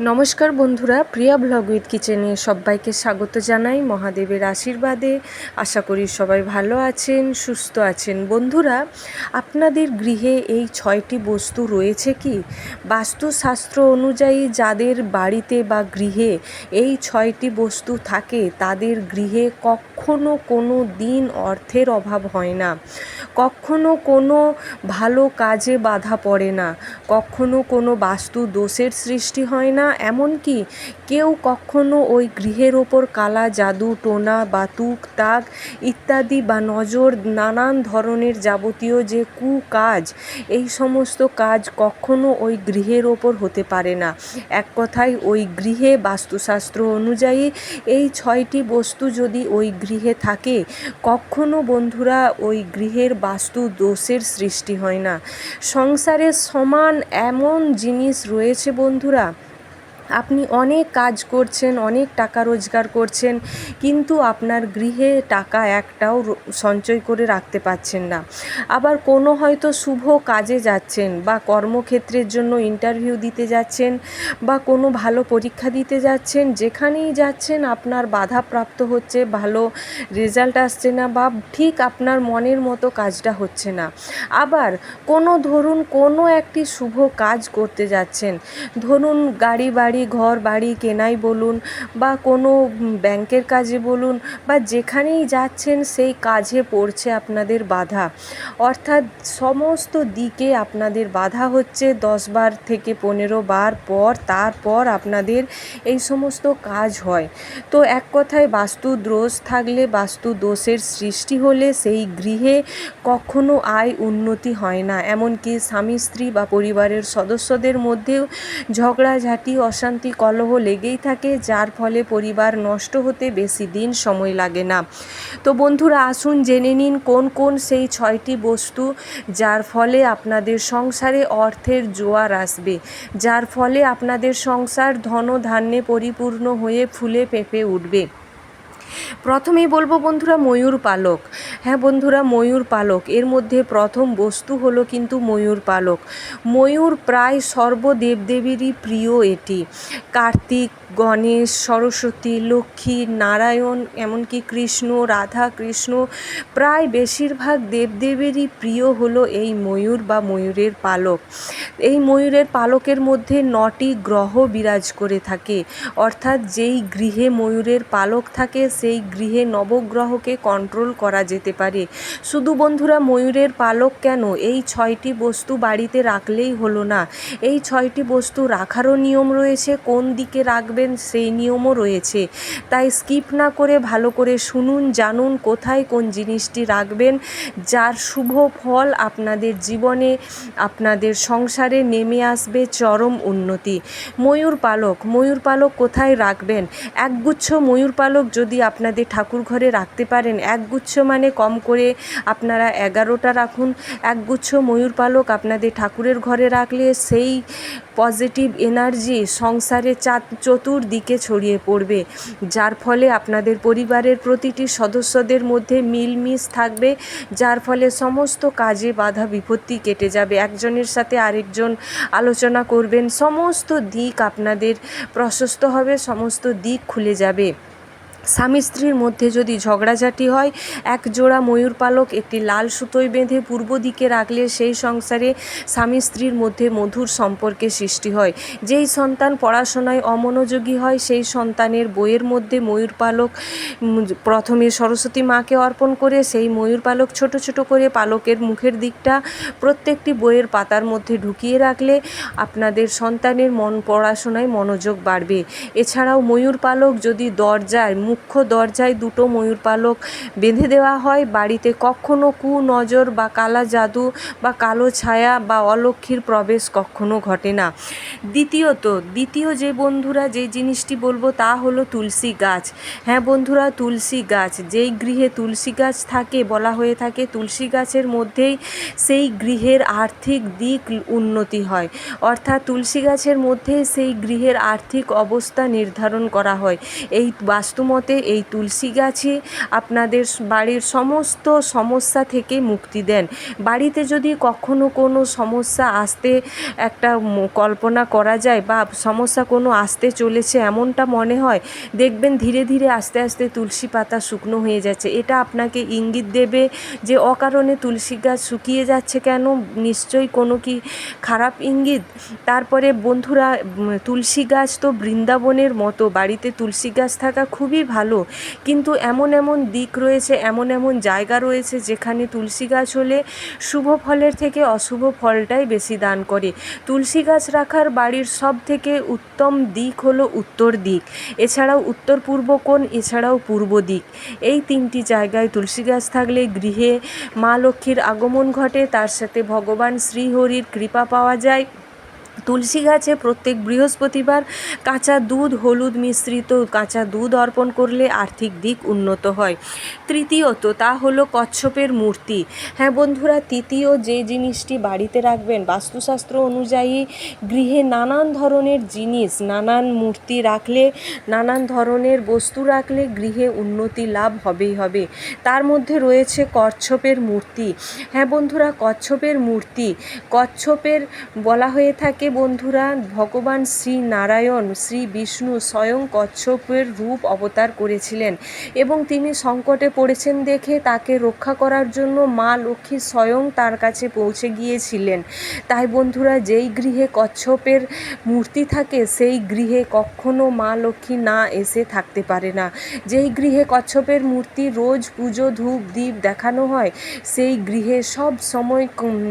নমস্কার বন্ধুরা, প্রিয়া blog with কিচেনে সবাইকে স্বাগত জানাই। মহাদেবের আশীর্বাদে আশা করি সবাই ভালো আছেন, সুস্থ আছেন। বন্ধুরা, আপনাদের গৃহে এই ছয়টি বস্তু রয়েছে কি? বাস্তুশাস্ত্র অনুযায়ী যাদের বাড়িতে বা গৃহে এই ছয়টি বস্তু থাকে, তাদের গৃহে কখনো কোনো দিন অর্থের অভাব হয় না। কখনো কোনো ভালো কাজে বাধা পড়ে না। কখনো কোনো বাস্তু দোষের সৃষ্টি হয় না। এমনকি কেউ কখনো ওই গৃহের ওপর কালা জাদু, টোনা বা তুক তাক ইত্যাদি বা নজর নানান ধরনের যাবতীয় যে কু কাজ এই সমস্ত কাজ কখনো ওই গৃহের ওপর হতে পারে না। এক কথায়, ওই গৃহে বাস্তুশাস্ত্র অনুযায়ী এই ছয়টি বস্তু যদি ওই গৃহে থাকে, কখনো বন্ধুরা ওই গৃহের বাস্তু দোষের সৃষ্টি হয় না। সংসারে সমান এমন জিনিস রয়েছে বন্ধুরা আপনি অনেক কাজ করছেন, অনেক টাকা রোজগার করছেন, কিন্তু আপনার গৃহে টাকা একটাও সঞ্চয় করে রাখতে পারছেন না। আবার কোনো হয়তো শুভ কাজে যাচ্ছেন বা কর্মক্ষেত্রের জন্য ইন্টারভিউ দিতে যাচ্ছেন বা কোনো ভালো পরীক্ষা দিতে যাচ্ছেন, যেখানেই যাচ্ছেন আপনার বাধাপ্রাপ্ত হচ্ছে, ভালো রেজাল্ট আসছে না বা ঠিক আপনার মনের মতো কাজটা হচ্ছে না। আবার কোনো ধরুন কোনো একটি শুভ কাজ করতে যাচ্ছেন, ধরুন গাড়ি বাড়ি ঘর, বাড়ি কেনাই বলুন বা কোনো ব্যাংকের কাজে বলুন বা যেখানেই যাচ্ছেন সেই কাজে পড়ছে আপনাদের বাধা। অর্থাৎ সমস্ত দিকে আপনাদের বাধা হচ্ছে দশ বার থেকে পনেরো বার পর, তারপর আপনাদের এই সমস্ত কাজ হয়। তো এক কথায় বাস্তু দোষ থাকলে বাস্তু দোষের সৃষ্টি হলে সেই গৃহে কখনো আয় উন্নতি হয় না। এমনকি স্বামী, স্ত্রী বা পরিবারের সদস্যদের মধ্যেও ঝগড়াঝাঁটি অশান্তি কলহ লেগেই থাকে, যার ফলে পরিবার নষ্ট হতে বেশি দিন সময় লাগে না। তো বন্ধুরা, আসুন জেনে নিন কোন কোন সেই ছয়টি বস্তু যার ফলে আপনাদের সংসারে অর্থের জোয়ার আসবে, যার ফলে আপনাদের সংসার ধন ধান্যে পরিপূর্ণ হয়ে ফুলে পেঁপে উঠবে। প্রথমেই বলব বন্ধুরা ময়ূর পালক। হ্যাঁ বন্ধুরা, ময়ূর পালক। এর মধ্যে প্রথম বস্তু হলো কিন্তু ময়ূর পালক। ময়ূর প্রায় সর্বদেবদেবীরই প্রিয় এটি। কার্তিক গণেশ, সরস্বতী, লক্ষ্মী, নারায়ণ, এমনকি কৃষ্ণ, রাধা কৃষ্ণ, প্রায় বেশিরভাগ দেবদেবেরই প্রিয় হলো এই ময়ূর বা ময়ূরের পালক। এই ময়ূরের পালকের মধ্যে নটি গ্রহ বিরাজ করে থাকে। অর্থাৎ যেই গৃহে ময়ূরের পালক থাকে, সেই গৃহে নবগ্রহকে কন্ট্রোল করা যেতে পারে। শুধু বন্ধুরা, ময়ূরের পালক কেন? এই ছয়টি বস্তু বাড়িতে রাখলেই হলো না। এই ছয়টি বস্তু রাখারও নিয়ম রয়েছে, কোন দিকে রাখবেন সেই নিয়মও রয়েছে। তাই স্কিপ না করে ভালো করে শুনুন, জানুন কোথায় কোন জিনিসটি রাখবেন, যার শুভ ফল আপনাদের জীবনে, আপনাদের সংসারে নেমে আসবে চরম উন্নতি। ময়ূর পালক ময়ূর পালক কোথায় রাখবেন? একগুচ্ছ ময়ূর পালক যদি আপনাদের ঠাকুর ঘরে রাখতে পারেন, একগুচ্ছ মানে কম করে আপনারা এগারোটা রাখুন। একগুচ্ছ ময়ূর পালক আপনাদের ঠাকুরের ঘরে রাখলে সেই পজিটিভ এনার্জি সংসারে চার চতুর্দিকে ছড়িয়ে পড়বে, যার ফলে আপনাদের পরিবারের প্রতিটি সদস্যদের মধ্যে মিলমিশ থাকবে, যার ফলে সমস্ত কাজে বাধা বিপত্তি কেটে যাবে। একজনের সাথে আরেকজন আলোচনা করবেন, সমস্ত দিক আপনাদের প্রশস্ত হবে, সমস্ত দিক খুলে যাবে। স্বামী স্ত্রীর মধ্যে যদি ঝগড়াঝাটি হয়, এক জোড়া ময়ূর পালক একটি লাল সুতোয় বেঁধে পূর্ব দিকে রাখলে সেই সংসারে স্বামী স্ত্রীর মধ্যে মধুর সম্পর্কের সৃষ্টি হয়। যেই সন্তান পড়াশোনায় অমনোযোগী হয়, সেই সন্তানের বইয়ের মধ্যে ময়ূর পালক প্রথমে সরস্বতী মাকে অর্পণ করে, সেই ময়ূর পালক ছোট ছোট করে পালকের মুখের দিকটা প্রত্যেকটি বইয়ের পাতার মধ্যে ঢুকিয়ে রাখলে আপনাদের সন্তানের মন পড়াশোনায় মনোযোগ বাড়বে। এছাড়াও ময়ূর পালক যদি দরজায় মুখ্য দরজায় দুটো ময়ূর পালক বেঁধে দেওয়া হয়। বাড়িতে কখনো কুনজর বা কালা জাদু বা কালো ছায়া বা অলক্ষীর প্রবেশ কখনো ঘটে না। দ্বিতীয়ত, দ্বিতীয় যে বন্ধুরা যে জিনিসটি বলব তা হলো তুলসী গাছ। হ্যাঁ বন্ধুরা, তুলসী গাছ। যেই গৃহে তুলসী গাছ থাকে, বলা হয়ে থাকে, তুলসী গাছের মধ্যেই সেই গৃহের আর্থিক দিক উন্নতি হয়। অর্থাৎ তুলসী গাছের মধ্যে সেই গৃহের আর্থিক অবস্থা নির্ধারণ করা হয়। এই বাস্তুমতে মতে এই তুলসী গাছই আপনাদের বাড়ির সমস্ত সমস্যা থেকে মুক্তি দেন। বাড়িতে যদি কখনো কোনো সমস্যা আসতে একটা কল্পনা করা যায় বা সমস্যা কোনো আসতে চলেছে এমনটা মনে হয়, দেখবেন ধীরে ধীরে আস্তে আস্তে তুলসী পাতা শুকনো হয়ে যাচ্ছে। এটা আপনাকে ইঙ্গিত দেবে যে অকারণে তুলসী গাছ শুকিয়ে যাচ্ছে কেন? নিশ্চয়ই কোনো কি খারাপ ইঙ্গিত? তারপরে বন্ধুরা তুলসী গাছ তো বৃন্দাবনের মতো, বাড়িতে তুলসী গাছ থাকা খুবই ভালো। কিন্তু এমন এমন দিক রয়েছে, এমন এমন জায়গা রয়েছে যেখানে তুলসী গাছ হলে শুভ ফলের থেকে অশুভ ফলটাই বেশি দান করে। তুলসী গাছ রাখার বাড়ির সব থেকে উত্তম দিক হলো উত্তর দিক। এছাড়াও উত্তর পূর্ব কোণ, এছাড়াও পূর্ব দিক। এই তিনটি জায়গায় তুলসী গাছ থাকলে গৃহে মা লক্ষ্মীর আগমন ঘটে, তার সাথে ভগবান শ্রীহরির কৃপা পাওয়া যায়। তুলসী গাছে প্রত্যেক বৃহস্পতিবার কাঁচা দুধ, হলুদ মিশ্রিত কাঁচা দুধ অর্পণ করলে আর্থিক দিক উন্নত হয়। তৃতীয়ত, তা হলো কচ্ছপের মূর্তি। হ্যাঁ বন্ধুরা, তৃতীয় যে জিনিসটি বাড়িতে রাখবেন, বাস্তুশাস্ত্র অনুযায়ী গৃহে নানান ধরনের জিনিস, নানান মূর্তি রাখলে, নানান ধরনের বস্তু রাখলে গৃহে উন্নতি লাভ হবেই হবে। তার মধ্যে রয়েছে কচ্ছপের মূর্তি। হ্যাঁ বন্ধুরা, কচ্ছপের মূর্তি, কচ্ছপের বলা হয়ে থাকে বন্ধুরা, ভগবান শ্রী নারায়ণ, শ্রী বিষ্ণু স্বয়ং কচ্ছপের রূপ অবতার করেছিলেন এবং তিনি সংকটে পড়েছেন দেখে তাকে রক্ষা করার জন্য মা লক্ষ্মী স্বয়ং তার কাছে পৌঁছে গিয়েছিলেন। তাই বন্ধুরা, যেই গৃহে কচ্ছপের মূর্তি থাকে, সেই গৃহে কখনো মা লক্ষ্মী না এসে থাকতে পারে না। যেই গৃহে কচ্ছপের মূর্তি রোজ পুজো, ধূপ দ্বীপ দেখানো হয়, সেই গৃহে সব সময়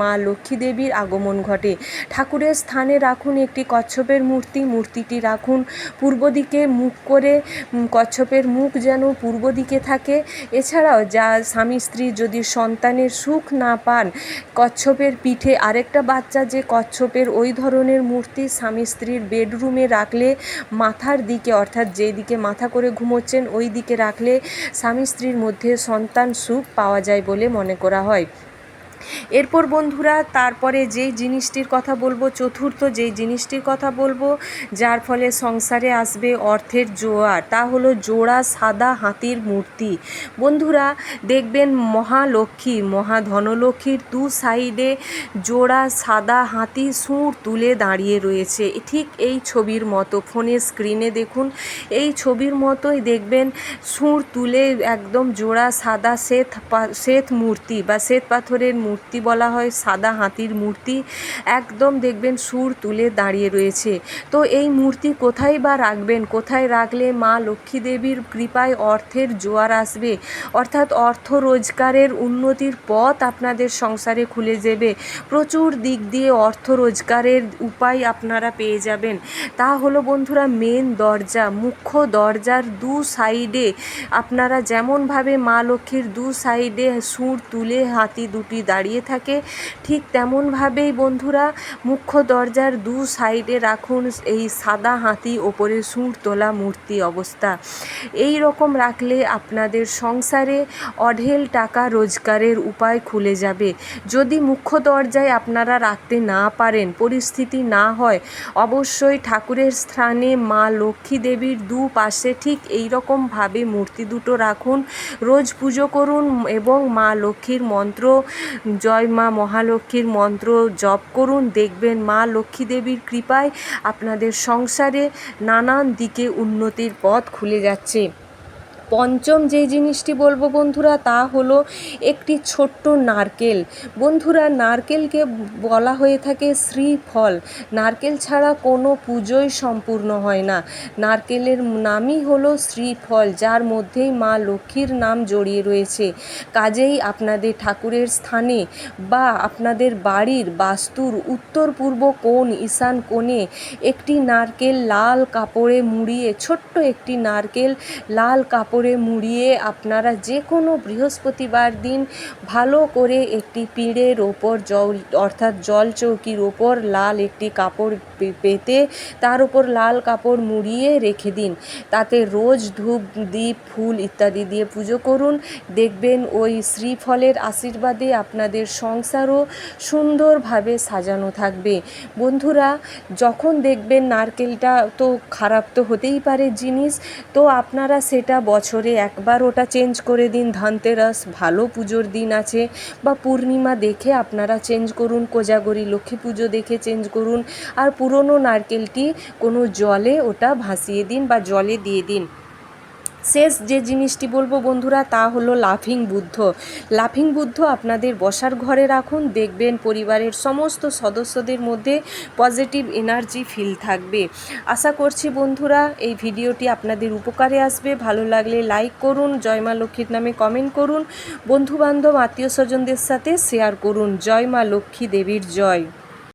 মা লক্ষ্মী দেবীর আগমন ঘটে। ঠাকুরের স্থানে রাখুন, একটি কচ্ছপের মূর্তি, মূর্তিটি রাখুন। পূর্ব দিকে মুখ করে কচ্ছপের মুখ যেন পূর্ব দিকে থাকে। এছাড়াও যা স্বামী, স্ত্রী যদি সন্তানের সুখ না পান, কচ্ছপের পিঠে আরেকটা বাচ্চা যে কচ্ছপের ওই ধরনের মূর্তি স্বামী, স্ত্রীর বেডরুমে রাখলে মাথার দিকে, অর্থাৎ যেই দিকে মাথা করে ঘুমোচ্ছেন, ওই দিকে রাখলে স্বামী, স্ত্রীর মধ্যে সন্তান সুখ পাওয়া যায় বলে মনে করা হয়। এরপর বন্ধুরা, তারপরে যেই জিনিসটির কথা বলব, চতুর্থ যেই জিনিসটির কথা বলব, যার ফলে সংসারে আসবে অর্থের জোয়ার। তা হলো জোড়া সাদা হাতির মূর্তি। বন্ধুরা, দেখবেন মহালক্ষ্মী মহা ধনলক্ষ্মীর দু সাইডে জোড়া সাদা হাতি সুঁড় তুলে দাঁড়িয়ে রয়েছে। ঠিক এই ছবির মতো, ফোনের স্ক্রিনে দেখুন, এই ছবির মতোই দেখবেন সুঁড় তুলে একদম জোড়া সাদা শ্বেত শ্বেত মূর্তি বা শ্বেত পাথরের মূর্তি বলা হয়, সাদা হাতির মূর্তি। একদম দেখবেন সুর তুলে দাঁড়িয়ে রয়েছে। তো এই মূর্তি কোথায় বা রাখবেন? কোথায় রাখলে মা লক্ষ্মী দেবীর কৃপায় অর্থের জোয়ার আসবে? অর্থাৎ অর্থ রোজগারের উন্নতির পথ আপনাদের সংসারে খুলে যাবে প্রচুর দিক দিয়ে অর্থ রোজগারের উপায় আপনারা পেয়ে যাবেন। তা হলো বন্ধুরা মেন দরজা, মুখ্য দরজার দু সাইডে আপনারা যেমনভাবে মা লক্ষ্মীর দু সাইডে সুর তুলে হাতি দুটি দাঁড়িয়ে থাকে। ঠিক তেমনভাবেই বন্ধুরা, মুখ্য দরজার দু সাইডে রাখুন এই সাদা হাতি, ওপরে সুর তোলা মূর্তি অবস্থা। এই রকম রাখলে আপনাদের সংসারে অঢেল টাকা রোজগারের উপায় খুলে যাবে। যদি মুখ্য দরজায় আপনারা রাখতে না পারেন, পরিস্থিতি না হয়, অবশ্যই ঠাকুরের স্থানে মা লক্ষ্মী দেবীর দু পাশে ঠিক এই রকমভাবে মূর্তি দুটো রাখুন। রোজ পুজো করুন এবং মা লক্ষ্মীর মন্ত্র জয় মা মহালক্ষ্মীর মন্ত্র জপ করুন, দেখবেন মা লক্ষ্মী দেবীর কৃপায় আপনাদের সংসারে নানান দিকে উন্নতির পথ খুলে যাচ্ছে। পঞ্চম যে জিনিসটি বলব বন্ধুরা, তা হলো একটি ছোট্ট নারকেল। বন্ধুরা, নারকেলকে বলা হয়ে থাকে শ্রীফল। নারকেল ছাড়া কোনো পুজোই সম্পূর্ণ হয় না। নারকেলের নামই হলো শ্রীফল, যার মধ্যেই মা লক্ষ্মীর নাম জড়িয়ে রয়েছে। কাজেই আপনাদের ঠাকুরের স্থানে বা আপনাদের বাড়ির বাস্তুর উত্তর পূর্ব কোণ, ঈশান কোণে একটি নারকেল লাল কাপড়ে মুড়িয়ে, ছোট্ট একটি নারকেল লাল কাপড়ে কাপড়ে মুড়িয়ে আপনারা যে কোনো বৃহস্পতিবার দিন ভালো করে একটি পিঁড়ের ওপর জল, অর্থাৎ জল চৌকির ওপর লাল একটি কাপড় পেতে তার উপর লাল কাপড় মুড়িয়ে রেখে দিন। তাতে রোজ ধূপ দ্বীপ ফুল ইত্যাদি দিয়ে পুজো করুন। দেখবেন ওই শ্রীফলের আশীর্বাদে আপনাদের সংসারও সুন্দরভাবে সাজানো থাকবে। বন্ধুরা, যখন দেখবেন নারকেলটা তো খারাপ তো হতেই পারে জিনিস, তো আপনারা সেটা বছরে একবার ওটা চেঞ্জ করে দিন। ধনতেরাস, ভালো পুজোর দিন আছে বা পূর্ণিমা দেখে আপনারা চেঞ্জ করুন। কোজাগরি লক্ষ্মী পুজো দেখে চেঞ্জ করুন। আর পুরনো নারকেলটি কোনো জলে ওটা ভাসিয়ে দিন বা জলে দিয়ে দিন। শেষ যে জিনিসটি বলব বন্ধুরা তা হলো লাফিং বুদ্ধ। লাফিং বুদ্ধ আপনাদের বসার ঘরে রাখুন, দেখবেন পরিবারের সমস্ত সদস্যদের মধ্যে পজিটিভ এনার্জি ফিল থাকবে। আশা করছি বন্ধুরা এই ভিডিওটি আপনাদের উপকারে আসবে। ভালো লাগলে লাইক করুন, জয় মা লক্ষ্মীর নামে কমেন্ট করুন। বন্ধুবান্ধব, আত্মীয় স্বজনদের সাথে শেয়ার করুন। জয় মা লক্ষ্মী দেবীর জয়।